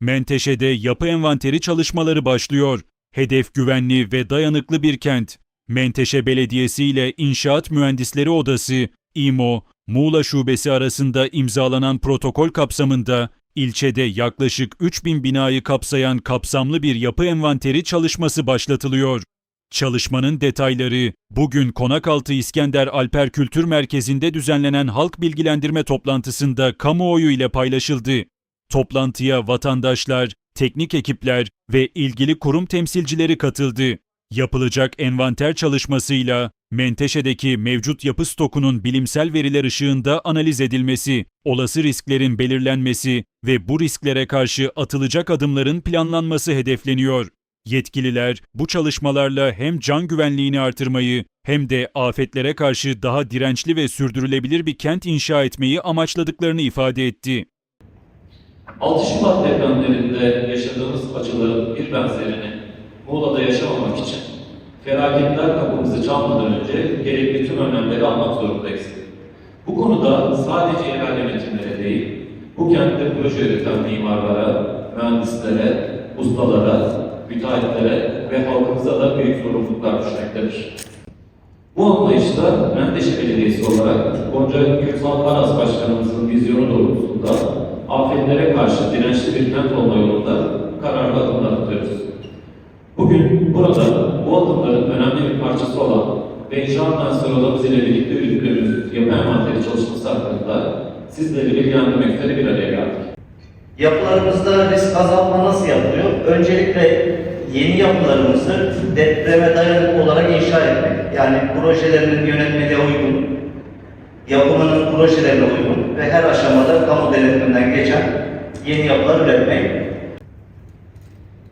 Menteşe'de yapı envanteri çalışmaları başlıyor. Hedef güvenli ve dayanıklı bir kent. Menteşe Belediyesi ile İnşaat Mühendisleri Odası, İMO, Muğla Şubesi arasında imzalanan protokol kapsamında ilçede yaklaşık 3000 binayı kapsayan kapsamlı bir yapı envanteri çalışması başlatılıyor. Çalışmanın detayları bugün Konakaltı İskender Alper Kültür Merkezi'nde düzenlenen halk bilgilendirme toplantısında kamuoyu ile paylaşıldı. Toplantıya vatandaşlar, teknik ekipler ve ilgili kurum temsilcileri katıldı. Yapılacak envanter çalışmasıyla Menteşe'deki mevcut yapı stokunun bilimsel veriler ışığında analiz edilmesi, olası risklerin belirlenmesi ve bu risklere karşı atılacak adımların planlanması hedefleniyor. Yetkililer bu çalışmalarla hem can güvenliğini artırmayı hem de afetlere karşı daha dirençli ve sürdürülebilir bir kent inşa etmeyi amaçladıklarını ifade etti. 6 Şubat depremlerinde yaşadığımız acıların bir benzerini Muğla'da yaşamamak için felaketler kapımızı çalmadan önce gerekli tüm önlemleri almak zorundayız. Bu konuda sadece yerel yönetimlere değil, bu kentte proje üreten mimarlara, mühendislere, ustalara, müteahhitlere ve halkımıza da büyük sorumluluklar düşmektedir. Bu anlayışla Menteşe Belediyesi olarak Gonca Gülsal Aras Başkanımızın vizyonu doğrultusunda afetlere karşı dirençli bir kent olma yolunda kararlı adımlar atıyoruz. Bugün burada bu adımların önemli bir parçası olan mühendisleri odamız ile birlikte yürüttüğümüz yapı envanteri çalışması hakkında sizleri bilgilendirmek üzere bir araya geldik. Yapılarımızda risk azaltma nasıl yapılıyor? Öncelikle yeni yapılarımızı depreme dayanıklı olarak inşa etmek. Yani projelerinin yönetmeliğe uygun, yapımının projelerine uygun ve her aşamada kamu denetiminden geçen yeni yapılar üretmek.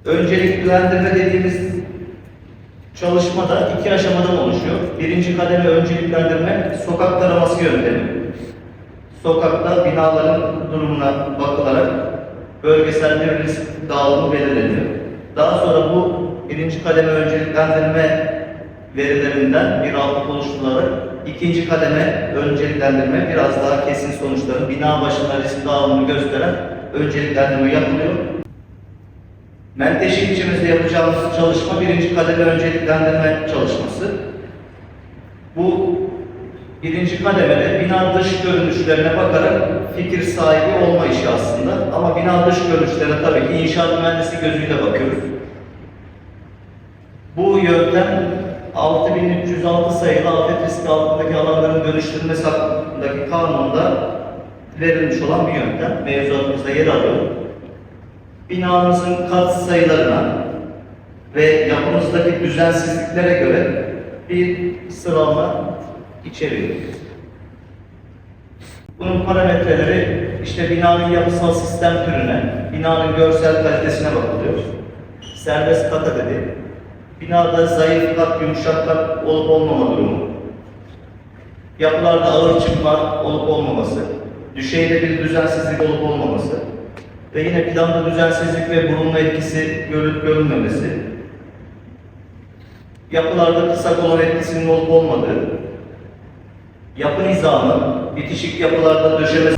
Önceliklendirme dediğimiz çalışma da iki aşamadan oluşuyor. Birinci kademe önceliklendirme sokak taraması yöntemi. Sokakta binaların durumuna bakılarak bölgesel bir risk dağılımı belirleniyor. Daha sonra bu birinci kademe önceliklendirme verilerinden bir altlık oluşturularak ikinci kademe önceliklendirme biraz daha kesin sonuçları bina başına risk dağılımını gösteren önceliklendirme yapılıyor. Menteşe ilçemizde yapacağımız çalışma birinci kademe önceliklendirme çalışması. Bu birinci kademede bina dış görünüşlerine bakarak fikir sahibi olma işi aslında. Ama bina dış görünüşlerine tabii ki inşaat mühendisi gözüyle bakıyoruz. Bu yöntem 6306 sayılı afet riski altındaki alanların dönüştürülmesi hakkındaki kanunda verilmiş olan bir yöntem. Mevzuatımızda yer alıyor. Binamızın kat sayılarına ve yapımızdaki düzensizliklere göre bir sıralama içeriyor. Bunun parametreleri işte binanın yapısal sistem türüne, binanın görsel kalitesine bakılıyor. Serbest kat adedi, binada zayıf kat, yumuşak kat olup olmama durumu, yapılarda ağır çıkma olup olmaması, düşeyde bir düzensizlik olup olmaması. Ve yine planda düzensizlik ve burulma etkisi görülüp görülmemesi, yapılarda kısa kolon etkisinin olup olmadığı, yapı nizamı, bitişik yapılarda döşeme